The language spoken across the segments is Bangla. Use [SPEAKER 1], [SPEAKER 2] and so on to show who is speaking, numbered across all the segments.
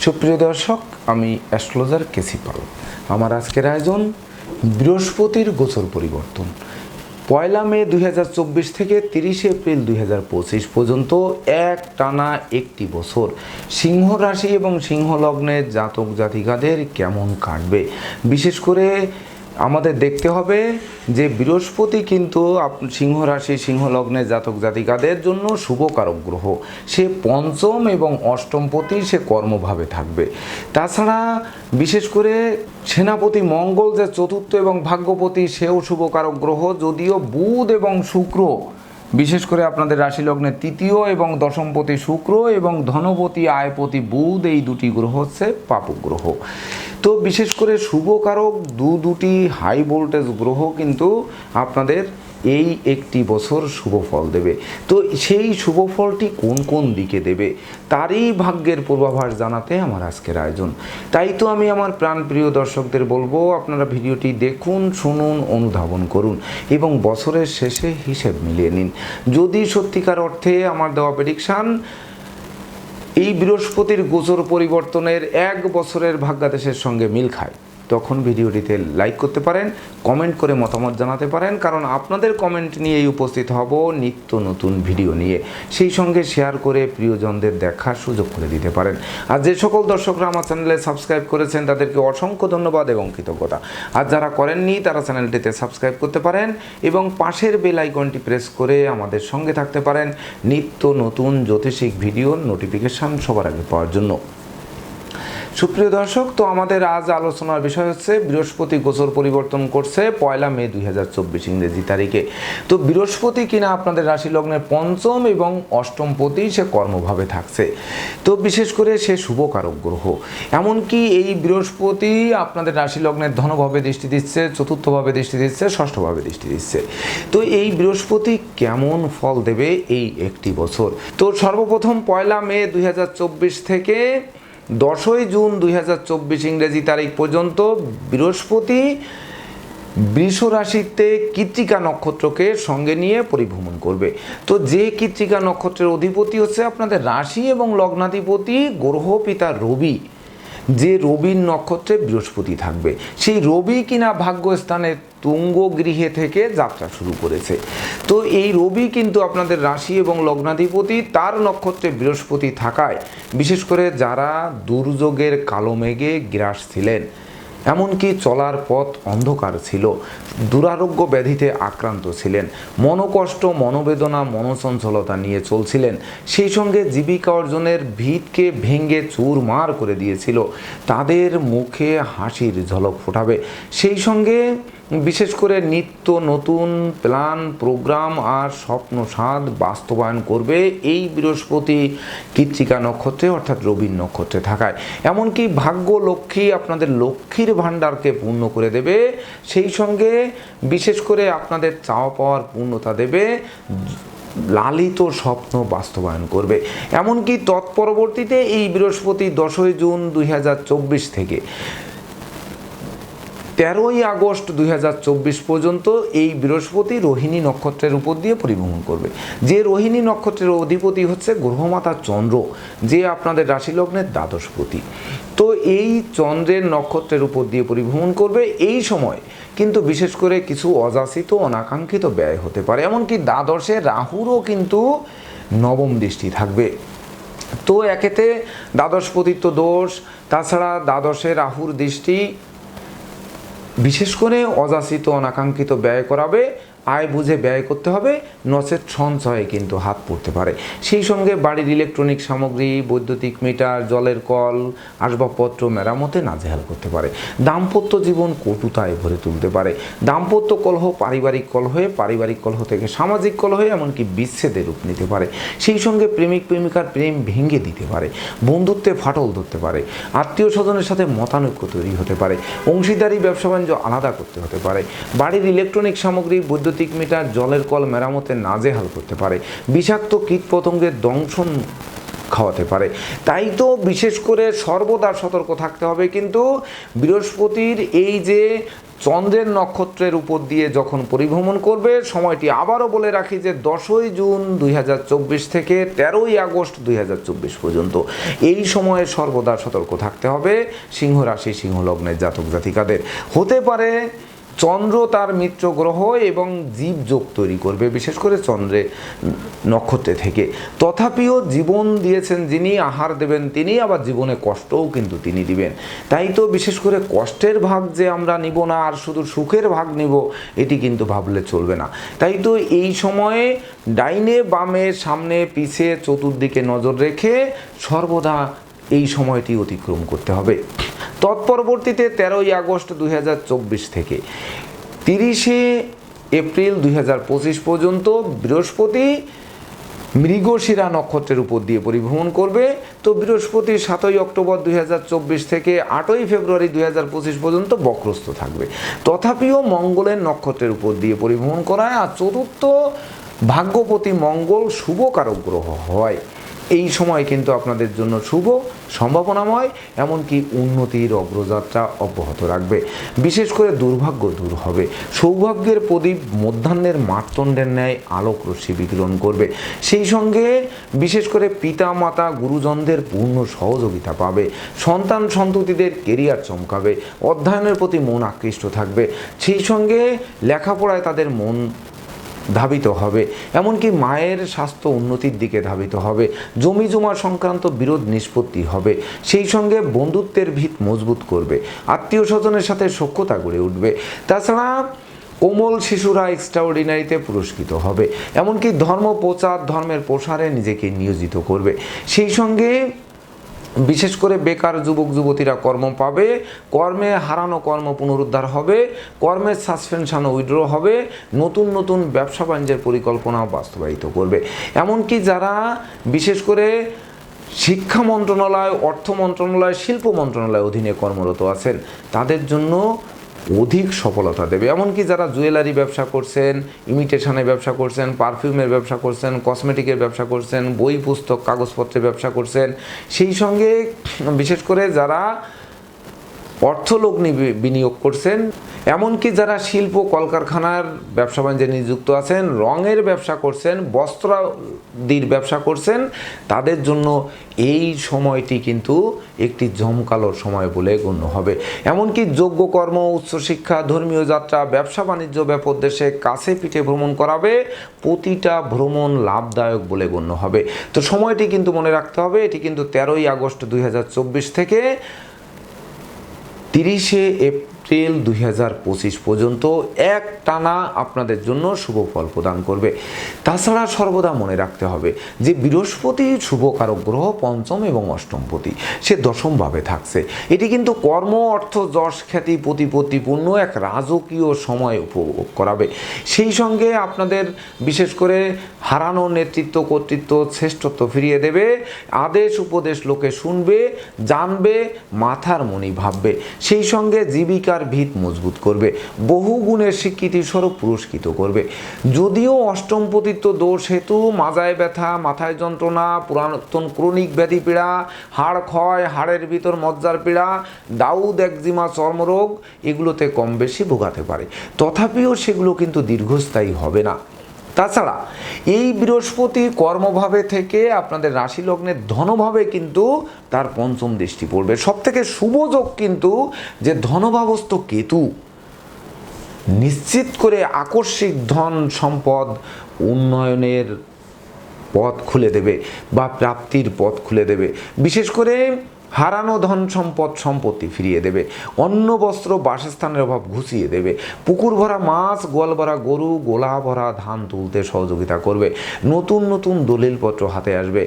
[SPEAKER 1] সুপ্রিয় দর্শক, আমি অ্যাস্ট্রোলজার কেসি পাল। আমার আজকের আয়োজন বৃহস্পতির গোচর পরিবর্তন। পয়লা মে দুই হাজার চব্বিশ থেকে তিরিশে এপ্রিল দুই হাজার পঁচিশ পর্যন্ত এক টানা একটি বছর সিংহ রাশি এবং সিংহ লগ্নের জাতক জাতিকাদের কেমন কাটবে? বিশেষ করে আমাদের দেখতে হবে যে বৃহস্পতি কিন্তু সিংহ রাশি সিংহ লগ্নের জাতক জাতিকাদের জন্য শুভকারক গ্রহ সে পঞ্চম এবং অষ্টম অষ্টমপতি সে কর্মভাবে থাকবে। তাছাড়া বিশেষ করে সেনাপতি মঙ্গল যে চতুর্থ এবং ভাগ্যপতি সেও শুভকারক গ্রহ যদিও বুধ এবং শুক্র, বিশেষ করে আপনাদের রাশি লগ্নের তৃতীয় এবং দশমপতি শুক্র এবং ধনপতি, আয়পতি বুধ, এই দুটি গ্রহ হচ্ছে পাপক গ্রহ তো বিশেষ করে শুভকারক দু দুটি হাই ভোল্টেজ গ্রহ কিন্তু আপনাদের এই একটি বছর শুভ ফল দেবে। তো সেই শুভ ফলটি কোন কোন দিকে দেবে, তারই ভাগ্যের পূর্বাভাস জানাতে আমার আজকের আয়োজন। তাই তো আমি আমার প্রাণপ্রিয় দর্শকদের বলব, আপনারা ভিডিওটি দেখুন, শুনুন, অনুধাবন করুন এবং বছরের শেষে হিসেব মিলিয়ে নিন। যদি সত্যিকার অর্থে আমার দেওয়া প্রেডিকশান এই বৃহস্পতির গোচর পরিবর্তনের এক বছরের ভাগ্যাদেশের সঙ্গে মিল খায়। তখন ভিডিওটিতে লাইক করতে পারেন কমেন্ট করে মতামত জানাতে পারেন, কারণ আপনাদের কমেন্ট নিয়েই উপস্থিত হব নিত্য নতুন ভিডিও নিয়ে। সেই সঙ্গে শেয়ার করে প্রিয়জনদের দেখার সুযোগ করে দিতে পারেন। আর যে সকল দর্শকরা আমার চ্যানেলে সাবস্ক্রাইব করেছেন, তাদেরকে অসংখ্য ধন্যবাদ এবং কৃতজ্ঞতা। আর যারা করেননি, তারা চ্যানেলটিতে সাবস্ক্রাইব করতে পারেন এবং পাশের বেল আইকনটি প্রেস করে আমাদের সঙ্গে থাকতে পারেন নিত্য নতুন জ্যোতিষিক ভিডিওর নোটিফিকেশান সবার আগে পাওয়ার জন্য। সুপ্রিয় দর্শক, তো আমাদের আজ আলোচনার বিষয় হচ্ছে বৃহস্পতি গোচর পরিবর্তন করছে পয়লা মে দুই হাজার চব্বিশ ইংরেজি তারিখে। তো বৃহস্পতি কিনা আপনাদের রাশি লগ্নের পঞ্চম এবং অষ্টম পতি সে কর্মভাবে থাকছে। তো বিশেষ করে সে শুভকারক গ্রহ। এমনকি এই বৃহস্পতি আপনাদের রাশি লগ্নের ধনভাবে দৃষ্টি দিচ্ছে, চতুর্থভাবে দৃষ্টি দিচ্ছে, ষষ্ঠভাবে দৃষ্টি দিচ্ছে। তো এই বৃহস্পতি কেমন ফল দেবে এই একটি বছর? তো সর্বপ্রথম পয়লা মে দুই হাজার চব্বিশ থেকে দশই জুন দুই হাজার চব্বিশ ইংরেজি তারিখ পর্যন্ত বৃহস্পতি বৃষ রাশিতে কৃত্রিকা নক্ষত্রকে সঙ্গে নিয়ে পরিভ্রমণ করবে। তো যে কৃত্রিকা নক্ষত্রের অধিপতি হচ্ছে আপনাদের রাশি এবং লগ্নাধিপতি, গ্রহ পিতা রবি। যে রবির নক্ষত্রে বৃহস্পতি থাকবে। সেই রবি কিনা ভাগ্যস্থানে তুঙ্গ গৃহে থেকে যাত্রা শুরু করেছে। তো এই রবি কিন্তু আপনাদের রাশি এবং লগ্নাধিপতি, তার নক্ষত্রে বৃহস্পতি থাকায়, বিশেষ করে যারা দুর্যোগের কালো মেঘে গ্রাস ছিলেন। এমনকি চলার পথ অন্ধকার ছিল। দুরারোগ্য ব্যাধিতে আক্রান্ত ছিলেন। মনোকষ্ট, মনোবেদনা, মনোচঞ্চলতা নিয়ে চলছিলেন। সেই সঙ্গে জীবিকা অর্জনের ভিতকে ভেঙে চুরমার করে দিয়েছিল। তাদের মুখে হাসির ঝলক ফোটাবে। সেই সঙ্গে বিশেষ করে নিত্য নতুন প্ল্যান, প্রোগ্রাম আর স্বপ্ন স্বাদ বাস্তবায়ন করবে এই বৃহস্পতি কৃত্তিকা নক্ষত্রে অর্থাৎ রবির নক্ষত্রে থাকায়। এমনকি ভাগ্য লক্ষ্মী আপনাদের লক্ষ্মীর ভাণ্ডারকে পূর্ণ করে দেবে। সেই সঙ্গে বিশেষ করে আপনাদের চাওয়া পাওয়ার পূর্ণতা দেবে। লালিত স্বপ্ন বাস্তবায়ন করবে। এমনকি তৎপরবর্তীতে এই বৃহস্পতি দশই জুন দুই হাজার চব্বিশ থেকে তেরোই আগস্ট দুই হাজার চব্বিশ পর্যন্ত এই বৃহস্পতি রোহিণী নক্ষত্রের উপর দিয়ে পরিভ্রমণ করবে। যে রোহিণী নক্ষত্রের অধিপতি হচ্ছে গ্রহমাতা চন্দ্র, যে আপনাদের রাশি লগ্নের দ্বাদশপতি তো এই চন্দ্রের নক্ষত্রের উপর দিয়ে পরিভ্রমণ করবে এই সময়। কিন্তু বিশেষ করে কিছু অযাচিত, অনাকাঙ্ক্ষিত ব্যয় হতে পারে। এমনকি দ্বাদশে রাহুরও কিন্তু নবম দৃষ্টি থাকবে। তো একেতে দ্বাদশ পতিত্ব দোষ, তাছাড়া দ্বাদশে রাহুর দৃষ্টি বিশেষ করে অযাচিত অনাকাঙ্ক্ষিত ব্যয় করাবে আয় বুঝে ব্যয় করতে হবে, নচেত সঞ্চয়ে কিন্তু হাত পড়তে পারে। সেই সঙ্গে বাড়ির ইলেকট্রনিক সামগ্রী, বৈদ্যুতিক মিটার, জলের কল, আসবাবপত্র, মেরামতে নাজেহাল করতে পারে। দাম্পত্য জীবন কটুতায় ভরে তুলতে পারে। দাম্পত্য কলহ পারিবারিক কলহে পারিবারিক কলহ থেকে সামাজিক কলহে এমনকি বিচ্ছেদের রূপ নিতে পারে। সেই সঙ্গে প্রেমিক, প্রেমিকার প্রেম ভেঙে দিতে পারে। বন্ধুত্বে ফাটল ধরতে পারে। আত্মীয় স্বজনের সাথে মতানৈক্য তৈরি হতে পারে। অংশীদারি, ব্যবসা বাণিজ্য আলাদা করতে হতে পারে। বাড়ির ইলেকট্রনিক সামগ্রী, বৈদ্যুতিক মিটার জলের কল মেরামতে নাজেহাল করতে পারে। বিষাক্ত কীটপতঙ্গের দংশন খাওয়াতে পারে। তাই তো বিশেষ করে সর্বদা সতর্ক থাকতে হবে। কিন্তু বৃহস্পতির এই যে চন্দ্রের নক্ষত্রের উপর দিয়ে যখন পরিভ্রমণ করবে, সময়টি আবারও বলে রাখি যে দশই জুন দুই হাজার চব্বিশ থেকে তেরোই আগস্ট দুই হাজার চব্বিশ পর্যন্ত। এই সময়ে সর্বদা সতর্ক থাকতে হবে সিংহ রাশি সিংহ লগ্নের জাতক জাতিকাদের। হতে পারে চন্দ্র তার মিত্র গ্রহ এবং জীব যোগ তৈরি করবে, বিশেষ করে চন্দ্রে নক্ষত্রে থেকে। তথাপিও জীবন দিয়েছেন যিনি, আহার দেবেন তিনি, আবার জীবনে কষ্টও কিন্তু তিনি দিবেন। তাই তো বিশেষ করে কষ্টের ভাগ যে আমরা নিব না, আর শুধু সুখের ভাগ নিব, এটি কিন্তু ভাবলে চলবে না। তাই তো এই সময়ে ডাইনে, বামে, সামনে, পিছে, চতুর্দিকে নজর রেখে সর্বদা এই সময়টি অতিক্রম করতে হবে। তৎপরবর্তীতে তেরোই আগস্ট দু হাজার চব্বিশ থেকে তিরিশে এপ্রিল দুই হাজার পঁচিশ পর্যন্ত বৃহস্পতি মৃগশিরা নক্ষত্রের উপর দিয়ে পরিভ্রমণ করবে। তো বৃহস্পতি সাতই অক্টোবর দুই হাজার চব্বিশ থেকে আটই ফেব্রুয়ারি দুই হাজার পঁচিশ পর্যন্ত বক্রস্থ থাকবে। তথাপিও মঙ্গলের নক্ষত্রের উপর দিয়ে পরিভ্রমণ করায় আর চতুর্থ ভাগ্যপতি মঙ্গল শুভকারক গ্রহ হয়। এই সময় কিন্তু আপনাদের জন্য শুভ, সম্ভাবনাময়, এমনকি উন্নতির অগ্রযাত্রা অব্যাহত রাখবে। বিশেষ করে দুর্ভাগ্য দূর হবে। সৌভাগ্যের প্রদীপ মধ্যাহ্নের মার্তণ্ডের ন্যায় আলোক রশ্মি বিকিরণ করবে। সেই সঙ্গে বিশেষ করে পিতা মাতা গুরুজনদের পূর্ণ সহযোগিতা পাবে। সন্তান সন্ততিদের কেরিয়ার চমকাবে। অধ্যয়নের প্রতি মন আকৃষ্ট থাকবে। সেই সঙ্গে লেখাপড়ায় তাদের মন ধাবিত হবে। এমনকি মায়ের স্বাস্থ্য উন্নতির দিকে ধাবিত হবে। জমি জমা সংক্রান্ত বিরোধ নিষ্পত্তি হবে। সেই সঙ্গে বন্ধুত্বের ভিত মজবুত করবে। আত্মীয় স্বজনের সাথে সখ্যতা গড়ে উঠবে। তাছাড়া কোমল শিশুরা এক্সট্রাঅর্ডিনারিতে পুরস্কৃত হবে। এমনকি ধর্ম প্রচার, ধর্মের প্রসারে নিজেকে নিয়োজিত করবে। সেই সঙ্গে বিশেষ করে বেকার যুবক, যুবতীরা কর্ম পাবে, কর্মে হারানো কর্ম পুনরুদ্ধার হবে কর্মের সাসপেনশন উইড্র হবে, নতুন নতুন ব্যবসা বাণিজ্যের পরিকল্পনা বাস্তবায়িত করবে। এমনকি যারা বিশেষ করে শিক্ষা মন্ত্রণালয়, অর্থ মন্ত্রণালয়, শিল্প মন্ত্রণালয় অধীনে কর্মরত আছেন, তাদের জন্য অধিক সফলতা দেবে। এমনকি যারা জুয়েলারি ব্যবসা করছেন ইমিটেশনের ব্যবসা করছেন পারফিউমের ব্যবসা করছেন কসমেটিকের ব্যবসা করছেন, বই, পুস্তক, কাগজপত্রের ব্যবসা করছেন, সেই সঙ্গে বিশেষ করে যারা অর্থলগ্নি বি- বিনিয়োগ করছেন। এমনকি যারা শিল্প, কলকারখানার ব্যবসা বাণিজ্যে নিযুক্ত আছেন, রঙের ব্যবসা করছেন, বস্ত্রাদির ব্যবসা করছেন, তাদের জন্য এই সময়টি কিন্তু একটি জমকালো সময় বলে গণ্য হবে। এমনকি যোগ্য কর্ম, উচ্চশিক্ষা, ধর্মীয় যাত্রা, ব্যবসা বাণিজ্য ব্যাপক দেশে কাছে পিঠে ভ্রমণ করাবে, প্রতিটা ভ্রমণ লাভদায়ক বলে গণ্য হবে। তো সময়টি কিন্তু মনে রাখতে হবে, এটি কিন্তু তেরোই আগস্ট দুই হাজার চব্বিশ থেকে তিরিশে এপ্রিল দুই হাজার পঁচিশ পর্যন্ত এক টানা আপনাদের জন্য শুভ ফল প্রদান করবে। তাছাড়া সর্বদা মনে রাখতে হবে যে বৃহস্পতি শুভকারক গ্রহ পঞ্চম এবং অষ্টমপতি সে দশমভাবে থাকছে। এটি কিন্তু কর্ম, অর্থ, যশ, খ্যাতি, প্রতিপত্তিপূর্ণ এক রাজকীয় সময় উপভোগ করাবে। সেই সঙ্গে আপনাদের বিশেষ করে হারানো নেতৃত্ব, কর্তৃত্ব, শ্রেষ্ঠত্ব ফিরিয়ে দেবে, আদেশ, উপদেশ লোকে শুনবে, জানবে, মাথার মনি ভাববে। সেই সঙ্গে জীবিকার ভিত মজবুত করবে, বহু গুণের স্বীকৃতি স্বরূপ পুরস্কৃত করবে। যদিও অষ্টমপতিত্ব দোষ হেতু, মাজায় ব্যথা, মাথায় যন্ত্রণা পুরাতন ক্রনিক ব্যাধি পীড়া, হাড় ক্ষয়, হাড়ের ভিতর মজ্জার পীড়া, দাউদ, একজিমা, চর্মরোগ, এগুলোতে কম বেশি ভোগাতে পারে। তথাপিও সেগুলো কিন্তু দীর্ঘস্থায়ী হবে না। তাছাড়া এই বৃহস্পতি কর্মভাবে থেকে আপনাদের রাশি লগ্নের ধনভাবে কিন্তু তার পঞ্চম দৃষ্টি পড়বে। সব থেকে শুভযোগ কিন্তু যে ধনভাবস্থ কেতু, নিশ্চিত করে আকস্মিক ধন সম্পদ উন্নয়নের পথ খুলে দেবে বা প্রাপ্তির পথ খুলে দেবে। বিশেষ করে হারানো ধন সম্পদ সম্পত্তি ফিরিয়ে দেবে। অন্ন, বস্ত্র, বাসস্থানের অভাব ঘুষিয়ে দেবে। পুকুর ভরা মাছ, গোয়াল ভরা গরু গোলা ভরা ধান তুলতে সহযোগিতা করবে। নতুন নতুন দলিলপত্র হাতে আসবে।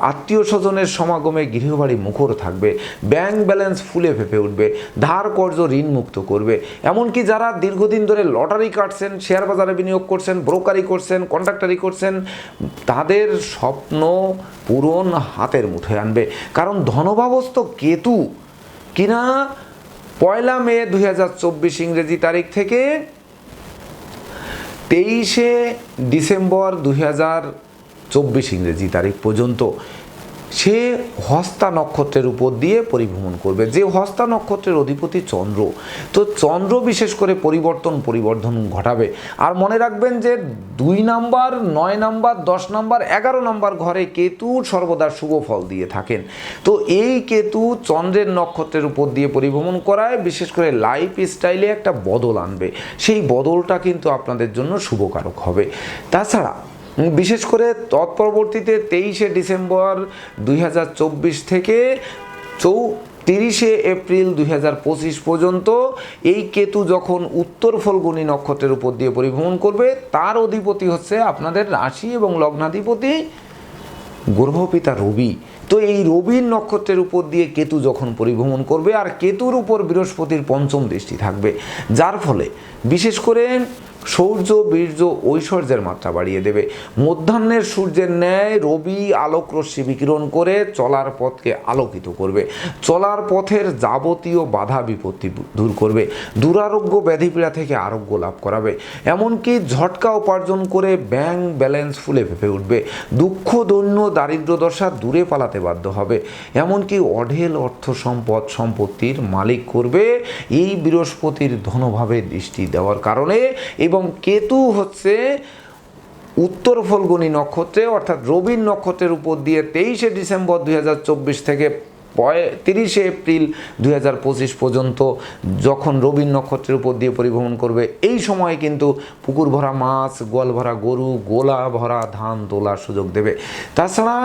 [SPEAKER 1] আত্মীয় স্বজনের সমাগমে গৃহবাড়ি মুখর থাকবে। ব্যাংক ব্যালেন্স ফুলে ফেপে উঠবে। ধার কর্জ ঋণ মুক্ত করবে। এমনকি যারা দীর্ঘদিন ধরে লটারি কাটছেন, শেয়ার বাজারে বিনিয়োগ করছেন, ব্রোকারি করছেন কন্ট্রাক্টারি করছেন, তাদের স্বপ্ন পূরণ হাতের মুঠোয় আনবে। কারণ ধনভাবস্থ কেতু। কিনা পয়লা মে দুই হাজার চব্বিশ ইংরেজি তারিখ থেকে তেইশে ডিসেম্বর দুই ইংরেজি তারিখ পর্যন্ত সে হস্তা নক্ষত্রের উপর দিয়ে পরিভ্রমণ করবে। যে হস্তা নক্ষত্রের অধিপতি চন্দ্র, তো চন্দ্র বিশেষ করে পরিবর্তন, পরিবর্ধন ঘটাবে। আর মনে রাখবেন যে দুই নাম্বার, নয় নাম্বার, দশ নাম্বার, এগারো নাম্বার ঘরে কেতু সর্বদা শুভ ফল দিয়ে থাকেন। তো এই কেতু চন্দ্রের নক্ষত্রের উপর দিয়ে পরিভ্রমণ করায় বিশেষ করে লাইফ স্টাইলে একটা বদল আনবে। সেই বদলটা কিন্তু আপনাদের জন্য শুভকারক হবে। তাছাড়া বিশেষ করে তৎপরবর্তীতে তেইশে ডিসেম্বর দুই হাজার চব্বিশ থেকে চৌ, তিরিশে এপ্রিল দুই হাজার পঁচিশ পর্যন্ত এই কেতু যখন উত্তর ফলগুনি নক্ষত্রের উপর দিয়ে পরিভ্রমণ করবে, তার অধিপতি হচ্ছে আপনাদের রাশি এবং লগ্নাধিপতি গ্রহপিতা রবি। তো এই রবির নক্ষত্রের উপর দিয়ে কেতু যখন পরিভ্রমণ করবে, আর কেতুর উপর বৃহস্পতির পঞ্চম দৃষ্টি থাকবে। যার ফলে বিশেষ করে সৌর্য, বীর্য, ঐশ্বর্যের মাত্রা বাড়িয়ে দেবে। মধ্যাহ্নের সূর্যের ন্যায় রবি আলোক রশ্মি বিকিরণ করে চলার পথকে আলোকিত করবে। চলার পথের যাবতীয় বাধা বিপত্তি দূর করবে। দুরারোগ্য ব্যাধিপীড়া থেকে আরোগ্য লাভ করাবে। এমনকি ঝটকা উপার্জন করে ব্যাংক ব্যালেন্স ফুলে ফেপে উঠবে। দুঃখ, দৈন্য, দারিদ্র দশা দূরে পালাতে বাধ্য হবে। এমনকি অঢেল অর্থ সম্পদ সম্পত্তির মালিক করবে। এই বৃহস্পতির ধনভাবে দৃষ্টি দেওয়ার কারণে এবং কেতু হচ্ছে উত্তর ফলগুনি নক্ষত্রে, অর্থাৎ রবির নক্ষত্রের উপর দিয়ে তেইশে ডিসেম্বর দুই হাজার চব্বিশ থেকে তিরিশে এপ্রিল দু হাজার পঁচিশ পর্যন্ত যখন রবির নক্ষত্রের উপর দিয়ে পরিভ্রমণ করবে, এই সময়ে কিন্তু পুকুর ভরা মাছ, গোয়াল ভরা গরু, গোলা ভরা ধান তোলার সুযোগ দেবে। তাছাড়া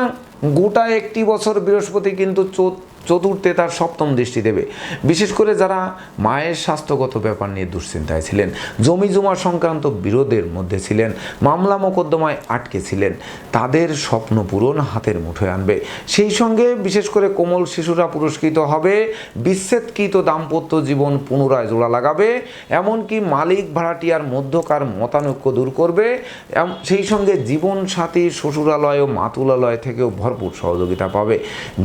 [SPEAKER 1] গোটা একটি বছর বৃহস্পতি কিন্তু চো- চতুর্থে তার সপ্তম দৃষ্টি দেবে। বিশেষ করে যারা মায়ের স্বাস্থ্যগত ব্যাপার নিয়ে দুশ্চিন্তায় ছিলেন, জমি জমা সংক্রান্ত বিরোধের মধ্যে ছিলেন, মামলা মোকদ্দমায় আটকে ছিলেন, তাদের স্বপ্ন পূরণ হাতের মুঠোয় আনবে। সেই সঙ্গে বিশেষ করে কোমল শিশুরা পুরস্কৃত হবে, বিচ্ছেদকৃত দাম্পত্য জীবন পুনরায় জোড়া লাগাবে, এমনকি মালিক ভাড়াটিয়ার মধ্যকার মতানৈক্য দূর করবে সেই সঙ্গে জীবন সাথী শ্বশুরালয় ও মাতুলালয় থেকেও ভরপুর সহযোগিতা পাবে,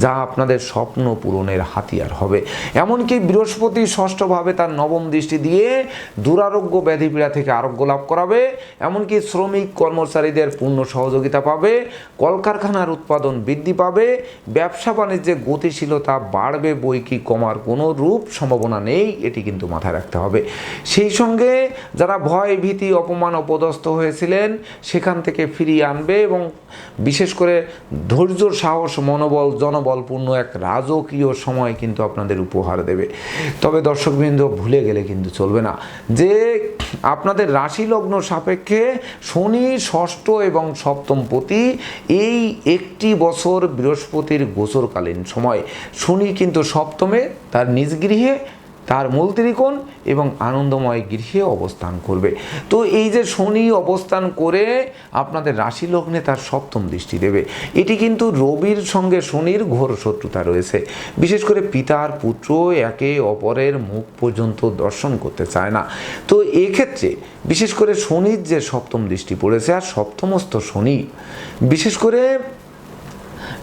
[SPEAKER 1] যা আপনাদের স্বপ্ন পূরণের হাতিয়ার হবে। এমনকি বৃহস্পতি ষষ্ঠভাবে তার নবম দৃষ্টি দিয়ে দুরারোগ্য ব্যাধিপীড়া থেকে আরোগ্য লাভ করাবে। এমনকি শ্রমিক কর্মচারীদের পূর্ণ সহযোগিতা পাবে। কলকারখানার উৎপাদন বৃদ্ধি পাবে। ব্যবসা বাণিজ্যে গতিশীলতা বাড়বে বই কি কমার কোনো রূপ সম্ভাবনা নেই, এটি কিন্তু মাথায় রাখতে হবে। সেই সঙ্গে যারা ভয়, ভীতি, অপমান, অপদস্থ হয়েছিলেন, সেখান থেকে ফিরিয়ে আনবে এবং বিশেষ করে ধৈর্য, সাহস, মনোবল, জনবলপূর্ণ এক রাজকীয় সময় কিন্তু আপনাদের উপহার দেবে। তবে দর্শকবৃন্দ, ভুলে গেলে কিন্তু চলবে না। যে আপনাদের রাশি লগ্ন সাপেক্ষে শনি ষষ্ঠ এবং সপ্তম পতি এই একটি বছর বৃহস্পতির গোচরকালীন সময়। শনি কিন্তু সপ্তমে, তার নিজ গৃহে তার মূল ত্রিকোণ এবং আনন্দময় গৃহে অবস্থান করবে। তো এই যে শনি অবস্থান করে আপনাদের রাশি লগ্নে তার সপ্তম দৃষ্টি দেবে। এটি কিন্তু রবির সঙ্গে শনির ঘোর শত্রুতা রয়েছে। বিশেষ করে পিতার পুত্র একে অপরের মুখ পর্যন্ত দর্শন করতে চায় না। তো এক্ষেত্রে বিশেষ করে শনির যে সপ্তম দৃষ্টি পড়েছে আর সপ্তমস্ত শনি, বিশেষ করে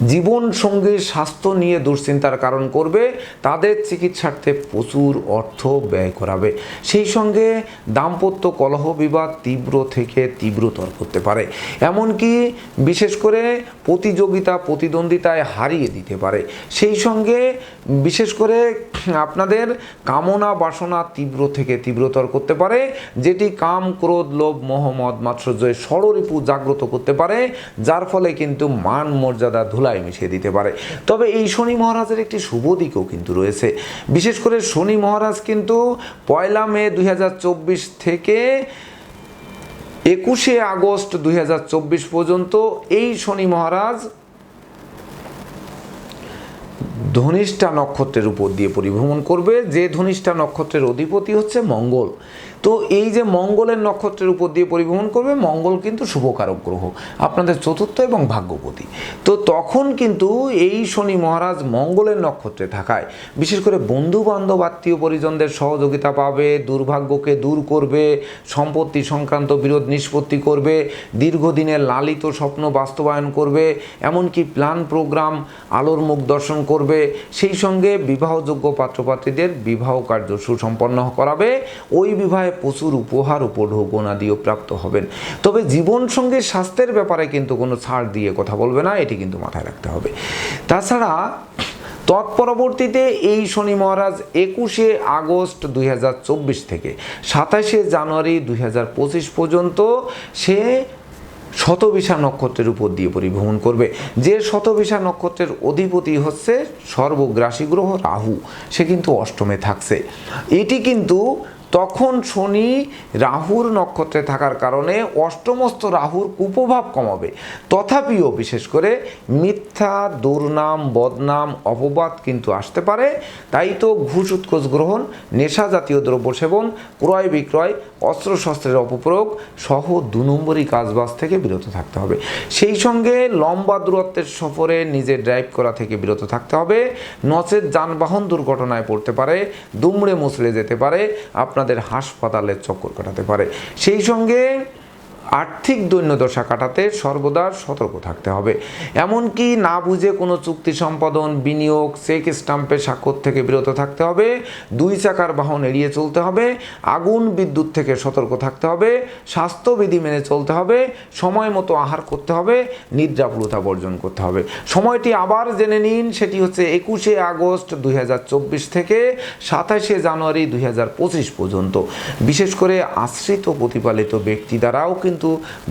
[SPEAKER 1] জীবন সঙ্গে স্বাস্থ্য নিয়ে দুশ্চিন্তার কারণ করবে, তাদের চিকিৎসার্থে প্রচুর অর্থ ব্যয় করাবে। সেই সঙ্গে দাম্পত্য কলহ বিবাদ তীব্র থেকে তীব্রতর করতে পারে। এমনকি বিশেষ করে প্রতিযোগিতা প্রতিদ্বন্দ্বিতায় হারিয়ে দিতে পারে। সেই সঙ্গে বিশেষ করে আপনাদের কামনা বাসনা তীব্র থেকে তীব্রতর করতে পারে, যেটি কাম, ক্রোধ, লোভ, মোহ, মদ মাৎসর্যের ষড়রিপু জাগ্রত করতে পারে, যার ফলে কিন্তু মান মর্যাদা ধুলায় মিশিয়ে দিতে পারে। তবে এই শনি মহারাজের একটি শুভ দিকও কিন্তু রয়েছে। বিশেষ করে শনি মহারাজ কিন্তু পয়লা মে দুই হাজার চব্বিশ থেকে একুশে আগস্ট দুই হাজার চব্বিশ পর্যন্ত এই শনি মহারাজ ধনিষ্ঠা নক্ষত্রের উপর দিয়ে পরিভ্রমণ করবে। যে ধনিষ্ঠা নক্ষত্রের অধিপতি হচ্ছে মঙ্গল। তো এই যে মঙ্গলের নক্ষত্রের উপর দিয়ে পরিভ্রমণ করবে, মঙ্গল কিন্তু শুভকারক গ্রহ, আপনাদের চতুর্থ এবং ভাগ্যপতি। তো তখন কিন্তু এই শনি মহারাজ মঙ্গলের নক্ষত্রে থাকায়, বিশেষ করে বন্ধু বান্ধব আত্মীয় পরিজনদের সহযোগিতা পাবে, দুর্ভাগ্যকে দূর করবে, সম্পত্তি সংক্রান্ত বিরোধ নিষ্পত্তি করবে, দীর্ঘদিনের লালিত স্বপ্ন বাস্তবায়ন করবে, এমনকি প্ল্যান প্রোগ্রাম, আলোর মুখ দর্শন করবে, সেই সঙ্গে বিবাহযোগ্য পাত্রপাত্রীদের বিবাহ কার্য সুসম্পন্ন করাবে, ওই বিবাহে বিবাহে প্রচুর উপহার উপঢৌকন আদিও প্রাপ্ত হবেন। তবে জীবনসঙ্গীর স্বাস্থ্যের ব্যাপারে কিন্তু কোনো ছাড় দিয়ে কথা বলবে না, এটি কিন্তু মাথায় রাখতে হবে। তাছাড়া তৎপরবর্তীতে এই শনি মহারাজ একুশে আগস্ট দুই হাজার চব্বিশ থেকে সাতাশে জানুয়ারি দুই হাজার পঁচিশ পর্যন্ত সে শতবিশা নক্ষত্রের উপর দিয়ে পরিভ্রমণ করবে। যে শতবিশা নক্ষত্রের অধিপতি হচ্ছে সর্বগ্রাসী গ্রহ রাহু। সে কিন্তু অষ্টমে থাকছে। এটি কিন্তু তখন শনি রাহুর নক্ষত্রে থাকার কারণে অষ্টমস্ত রাহুর কুপ্রভাব কমাবে। তথাপিও বিশেষ করে মিথ্যা, দুর্নাম, বদনাম, অপবাদ কিন্তু আসতে পারে। তাই তো ঘুষ উৎকোষ গ্রহণ, নেশা জাতীয় দ্রব্য সেবন, ক্রয় বিক্রয় অস্ত্রশস্ত্রের অপপ্রয়োগ সহ দু নম্বরই কাজবাজ থেকে বিরত থাকতে হবে। সেই সঙ্গে লম্বা দূরত্বের সফরে নিজে ড্রাইভ করা থেকে বিরত থাকতে হবে। নচেত যানবাহন দুর্ঘটনায় পড়তে পারে, দুমড়ে মুচড়ে যেতে পারে। আপনাদের হাসপাতালে চক্কর কাটাতে পারে। সেই সঙ্গে আর্থিক দৈন্যদশা কাটাতে সর্বদা সতর্ক থাকতে হবে। এমনকি না বুঝে কোনো চুক্তি সম্পাদন, বিনিয়োগ, চেক স্টাম্পে স্বাক্ষর থেকে বিরত থাকতে হবে। দুই চাকার বাহন এড়িয়ে চলতে হবে। আগুন, বিদ্যুৎ থেকে সতর্ক থাকতে হবে। স্বাস্থ্যবিধি মেনে চলতে হবে। সময় মতো আহার করতে হবে। নিদ্রাপুলতা বর্জন করতে হবে। সময়টি আবার জেনে নিন, সেটি হচ্ছে একুশে আগস্ট দুই হাজার চব্বিশ থেকে সাতাশে জানুয়ারি দুই হাজার পঁচিশ পর্যন্ত। বিশেষ করে আশ্রিত প্রতিপালিত ব্যক্তি দ্বারাও কিন্তু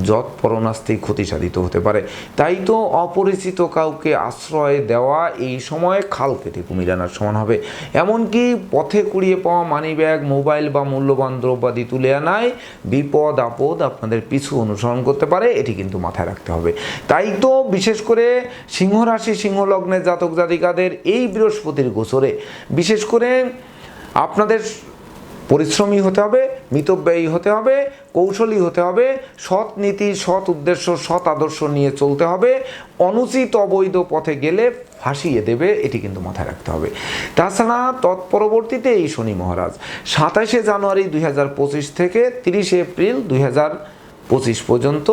[SPEAKER 1] যৎপরণাস্তেই ক্ষতি সাধিত হতে পারে। তাই তো অপরিচিত কাউকে আশ্রয় দেওয়া এই সময়ে খাল কেটে কুমির আনার সমান হবে। এমনকি পথে কুড়িয়ে পাওয়া মানি ব্যাগ মোবাইল বা মূল্যবান দ্রব্যাদি তুলে আনায় বিপদ আপদ আপনাদের পিছু অনুসরণ করতে পারে, এটি কিন্তু মাথায় রাখতে হবে। তাই তো বিশেষ করে সিংহ রাশি সিংহ লগ্নের জাতক জাতিকাদের এই বৃহস্পতির গোচরে, বিশেষ করে আপনাদের পরিশ্রমী হতে হবে, মিতব্যয়ী হতে হবে, কৌশলী হতে হবে, সৎ নীতি, সৎ উদ্দেশ্য, সৎ আদর্শ নিয়ে চলতে হবে, অনুচিত অবৈধ পথে গেলে ফাঁসিয়ে দেবে, এটি কিন্তু মাথায় রাখতে হবে। তাছাড়া তৎপরবর্তীতে এই শনি মহারাজ সাতাশে জানুয়ারি দুই হাজার পঁচিশ থেকে তিরিশে এপ্রিল দুই হাজার পঁচিশ পর্যন্ত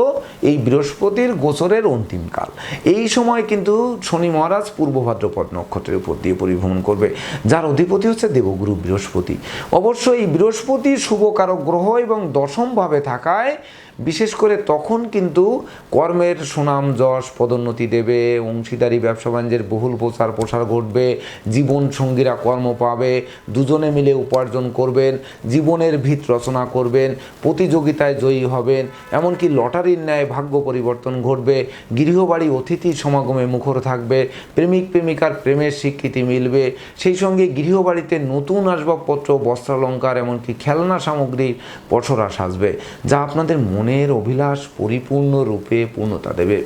[SPEAKER 1] এই বৃহস্পতির গোচরের অন্তিমকাল এই সময় কিন্তু শনি মহারাজ পূর্ব ভাদ্রপদ নক্ষত্রের উপর দিয়ে পরিভ্রমণ করবে, যার অধিপতি হচ্ছে দেবগুরু বৃহস্পতি। অবশ্য এই বৃহস্পতি শুভকারক গ্রহ এবং দশমভাবে থাকায় বিশেষ করে তখন কিন্তু কর্মের সুনাম, যশ, পদোন্নতি দেবে, অংশীদারি, ব্যবসা বাণিজ্যের বহুল প্রচার প্রসার ঘটবে, জীবন সঙ্গীরা কর্ম পাবে, দুজনে মিলে উপার্জন করবেন, জীবনের ভিত রচনা করবেন, প্রতিযোগিতায় জয়ী হবেন, এমনকি লটারির ন্যায় ভাগ্য পরিবর্তন ঘটবে, গৃহবাড়ি, অতিথি সমাগমে মুখর থাকবে, প্রেমিক, প্রেমিকার প্রেমের স্বীকৃতি মিলবে, সেই সঙ্গে গৃহবাড়িতে নতুন আসবাবপত্র, বস্ত্রালঙ্কার, এমনকি খেলনা সামগ্রীর পসরা সাজবে। যা আপনাদের মনের অভিলাষ পরিপূর্ণ রূপে পূর্ণতা দেবে।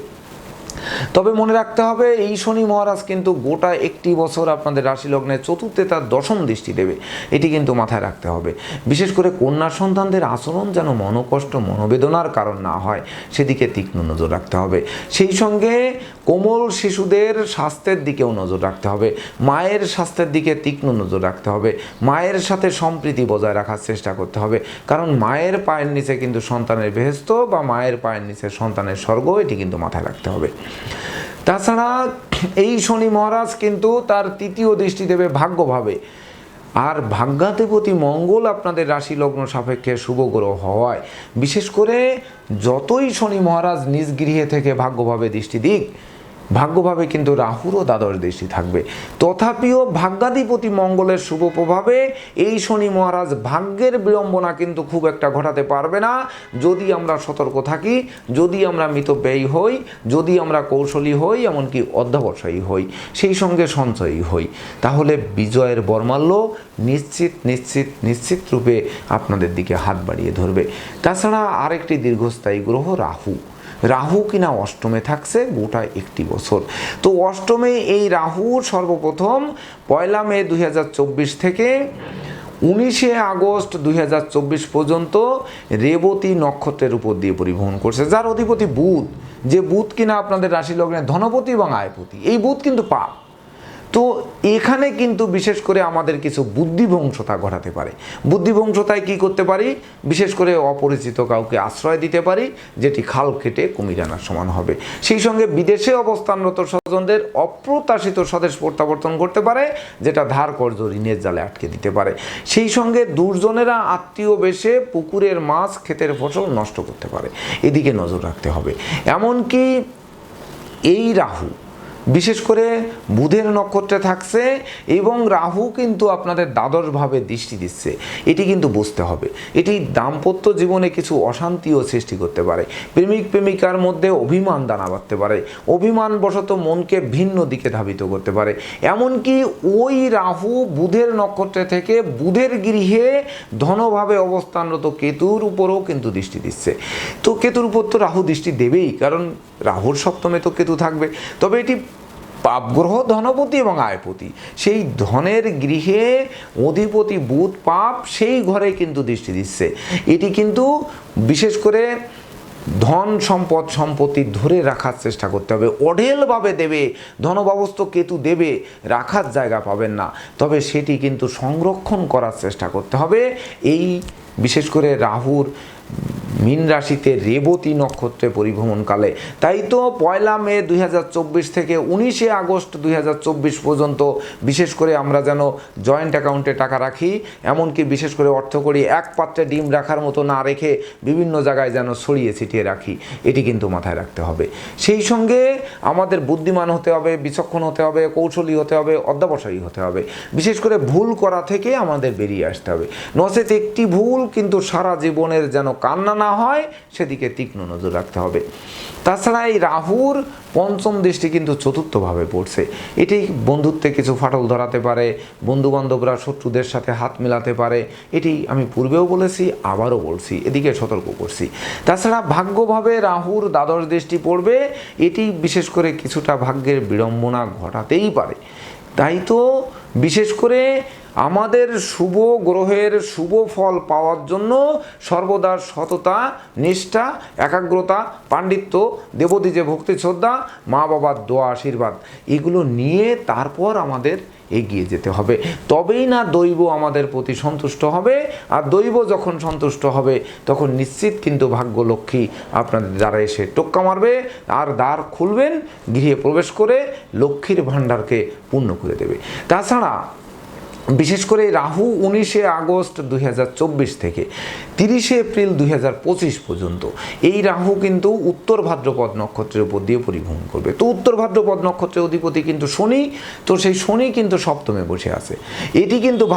[SPEAKER 1] তবে মনে রাখতে হবে, এই শনি মহারাজ কিন্তু গোটা একটি বছর আপনাদের রাশি লগ্নে চতুর্থে তার দশম দৃষ্টি দেবে। এটি কিন্তু মাথায় রাখতে হবে। বিশেষ করে কন্যা সন্তানদের আচরণ যেন মনোকষ্ট, মনোবেদনার কারণ না হয়, সেদিকে তীক্ষ্ণ নজর রাখতে হবে। সেই সঙ্গে কোমল শিশুদের স্বাস্থ্যের দিকেও নজর রাখতে হবে। মায়ের স্বাস্থ্যের দিকে তীক্ষ্ণ নজর রাখতে হবে। মায়ের সাথে সম্প্রীতি বজায় রাখার চেষ্টা করতে হবে। কারণ মায়ের পায়ের নিচে কিন্তু সন্তানের বেহেস্ত বা মায়ের পায়ের নিচে সন্তানের স্বর্গ, এটি কিন্তু মাথায় রাখতে হবে। তাছাড়া এই শনি মহারাজ কিন্তু তার তৃতীয় দৃষ্টি দেবে ভাগ্যভাবে। আর ভাগ্যাধিপতি মঙ্গল আপনাদের রাশি লগ্ন সাপেক্ষে শুভ গ্রহ হওয়ায়। বিশেষ করে যতই শনি মহারাজ নিজ গৃহে থেকে ভাগ্যভাবে দৃষ্টি দিক ভাগ্যভাবে কিন্তু রাহুরও দ্বাদশ দৃষ্টি থাকবে। তথাপিও ভাগ্যাধিপতি মঙ্গলের শুভ প্রভাবে এই শনি মহারাজ ভাগ্যের বিড়ম্বনা কিন্তু খুব একটা ঘটাতে পারবে না। যদি আমরা সতর্ক থাকি, যদি আমরা মিতব্যয়ী হই, যদি আমরা কৌশলী হই, এমনকি অধ্যাবসায়ী হই, সেই সঙ্গে সঞ্চয়ী হই। তাহলে বিজয়ের বর্মাল্য নিশ্চিত নিশ্চিত নিশ্চিত রূপে আপনাদের দিকে হাত বাড়িয়ে ধরবে। তাছাড়া আরেকটি দীর্ঘস্থায়ী গ্রহ রাহু। রাহু কিনা অষ্টমে থাকছে গোটা একটি বছর। তো অষ্টমে এই রাহু সর্বপ্রথম পয়লা মে দুই হাজার চব্বিশ থেকে উনিশে আগস্ট দুই হাজার চব্বিশ পর্যন্ত রেবতী নক্ষত্রের উপর দিয়ে পরিবহন করছে, যার অধিপতি বুধ। যে বুধ কিনা আপনাদের রাশি লগ্নে ধনপতি এবং আয়পতি। এই বুধ কিন্তু পাপ। তো এখানে কিন্তু বিশেষ করে আমাদের কিছু বুদ্ধিভংসতা ঘটাতে পারে। বুদ্ধিভংসতায় কি করতে পারি? বিশেষ করে অপরিচিত কাউকে আশ্রয় দিতে পারি, যেটি খাল কেটে কুমির আনার সমান হবে। সেই সঙ্গে বিদেশে অবস্থানরত স্বজনদের অপ্রত্যাশিত স্বদেশ প্রত্যাবর্তন করতে পারে, যেটা ধার কর্জ ঋণের জালে আটকে দিতে পারে। সেই সঙ্গে দুর্জনেরা আত্মীয় বেশে পুকুরের মাছ, ক্ষেতের ফসল নষ্ট করতে পারে। এদিকে নজর রাখতে হবে। এমনকি এই রাহু বিশেষ করে বুধের নক্ষত্রে থাকছে এবং রাহু কিন্তু আপনাদের দ্বাদশভাবে দৃষ্টি দিচ্ছে। এটি কিন্তু বুঝতে হবে। এটি দাম্পত্য জীবনে কিছু অশান্তিও সৃষ্টি করতে পারে। প্রেমিক প্রেমিকার মধ্যে অভিমান দানা বাঁধতে পারে। অভিমানবশত মনকে ভিন্ন দিকে ধাবিত করতে পারে। এমনকি ওই রাহু বুধের নক্ষত্রে থেকে বুধের গৃহে ধনভাবে অবস্থানরত কেতুর উপরও কিন্তু দৃষ্টি দিচ্ছে। তো কেতুর উপর তো রাহু দৃষ্টি দেবেই, কারণ রাহুর সপ্তমে তো কেতু থাকবে। তবে এটি পাপগ্রহ ধনপতি এবং আয়পতি। সেই ধনের গৃহে অধিপতি, বুধ, পাপ, সেই ঘরে কিন্তু দৃষ্টি দিচ্ছে। এটি কিন্তু বিশেষ করে ধন সম্পদ, সম্পত্তি ধরে রাখার চেষ্টা করতে হবে। অঢেলভাবে দেবে ধনবাবস্থ কেতু দেবে, রাখার জায়গা পাবেন না। তবে সেটি কিন্তু সংরক্ষণ করার চেষ্টা করতে হবে। এই বিশেষ করে রাহুর মীন রাশিতে রেবতী নক্ষত্রে পরিভ্রমণকালে তাই তো পয়লা মে দুই হাজার চব্বিশ থেকে উনিশে আগস্ট দুই হাজার চব্বিশ পর্যন্ত বিশেষ করে আমরা যেন জয়েন্ট অ্যাকাউন্টে টাকা রাখি, এমনকি বিশেষ করে অর্থ করি, এক পাত্রে ডিম রাখার মতো না রেখে বিভিন্ন জায়গায় যেন ছড়িয়ে ছিটিয়ে রাখি, এটি কিন্তু মাথায় রাখতে হবে। সেই সঙ্গে আমাদের বুদ্ধিমান হতে হবে, বিচক্ষণ হতে হবে, কৌশলী হতে হবে, অধ্যাবসায়ী হতে হবে। বিশেষ করে ভুল করা থেকে আমাদের বেরিয়ে আসতে হবে। নচেত একটি ভুল কিন্তু সারা জীবনের যেন কান্না না হয়, সেদিকে তীক্ষ্ণ নজর রাখতে হবে। তাছাড়া এই রাহুর পঞ্চম দৃষ্টি কিন্তু চতুর্থভাবে পড়ছে। এটি বন্ধুত্বে কিছু ফাটল ধরাতে পারে বন্ধু বান্ধবরা শত্রুদের সাথে হাত মেলাতে পারে। এটি আমি পূর্বেও বলেছি, আবারও বলছি, এদিকে সতর্ক করছি। তাছাড়া ভাগ্যভাবে রাহুর দ্বাদশ দৃষ্টি পড়বে, এটি বিশেষ করে কিছুটা ভাগ্যের বিড়ম্বনা ঘটাতেই পারে। তাই তো বিশেষ করে আমাদের শুভ গ্রহের শুভ ফল পাওয়ার জন্য সর্বদা সততা, নিষ্ঠা, একাগ্রতা, পাণ্ডিত্য দেবদীজে ভক্তি শ্রদ্ধা, মা বাবার দোয়া, আশীর্বাদ, এগুলো নিয়ে তারপর আমাদের এগিয়ে যেতে হবে। তবেই না দৈব আমাদের প্রতি সন্তুষ্ট হবে, আর দৈব যখন সন্তুষ্ট হবে, তখন নিশ্চিত কিন্তু ভাগ্য লক্ষ্মী আপনাদের দ্বারা এসে টোক্কা মারবে, আর দ্বার খুলবেন, গৃহে প্রবেশ করে লক্ষ্মীর ভাণ্ডারকে পূর্ণ করে দেবে। তাছাড়া বিশেষ করে রাহু উনিশে আগস্ট দুই হাজার চব্বিশ থেকে তিরিশে এপ্রিল দুই হাজার পঁচিশ পর্যন্ত। এই রাহু কিন্তু উত্তর ভাদ্রপদ নক্ষত্রের উপর দিয়ে পরিভ্রমণ করবে। তো উত্তর ভাদ্রপদ নক্ষত্রের অধিপতি কিন্তু শনি, তো সেই শনি কিন্তু সপ্তমে বসে আছে। এটি কিন্তু